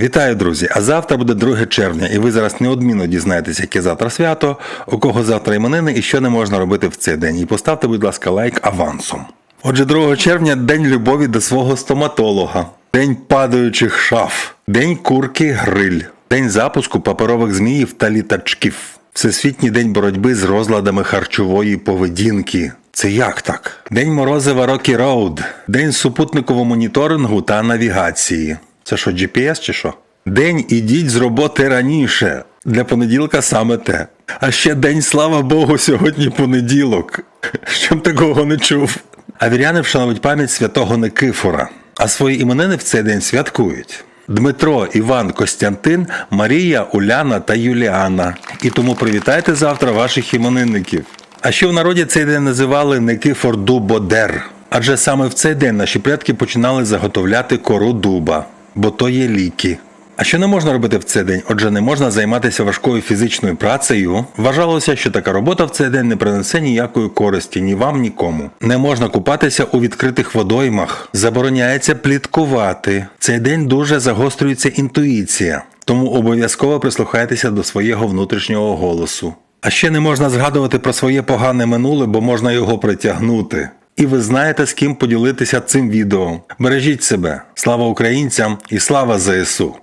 Вітаю, друзі! А завтра буде 2 червня, і ви зараз неодмінно дізнаєтесь, яке завтра свято, у кого завтра іменини і що не можна робити в цей день. І поставте, будь ласка, лайк авансом. Отже, 2 червня день любові до свого стоматолога, день падаючих шаф, день курки гриль, день запуску паперових зміїв та літачків, Всесвітній день боротьби з розладами харчової поведінки. Це як так? День морозива Рокі Роуд, день супутникового моніторингу та навігації. Це що, GPS чи що? День ідіть з роботи раніше. Для понеділка саме те. А ще день, слава Богу, сьогодні понеділок. Щоб такого не чув. А віряни вшановують пам'ять святого Никифора, а свої іменини в цей день святкують. Дмитро, Іван, Костянтин, Марія, Уляна та Юліана. І тому привітайте завтра ваших іменинників. А ще в народі цей день називали Никифор Дубодер. Адже саме в цей день наші предки починали заготовляти кору дуба, бо то є ліки. А що не можна робити в цей день? Отже, не можна займатися важкою фізичною працею. Вважалося, що така робота в цей день не принесе ніякої користі ні вам, нікому. Не можна купатися у відкритих водоймах, забороняється пліткувати. Цей день дуже загострюється інтуїція, тому обов'язково прислухайтеся до свого внутрішнього голосу. А ще не можна згадувати про своє погане минуле, бо можна його притягнути. І ви знаєте, з ким поділитися цим відео. Бережіть себе. Слава українцям і слава ЗСУ!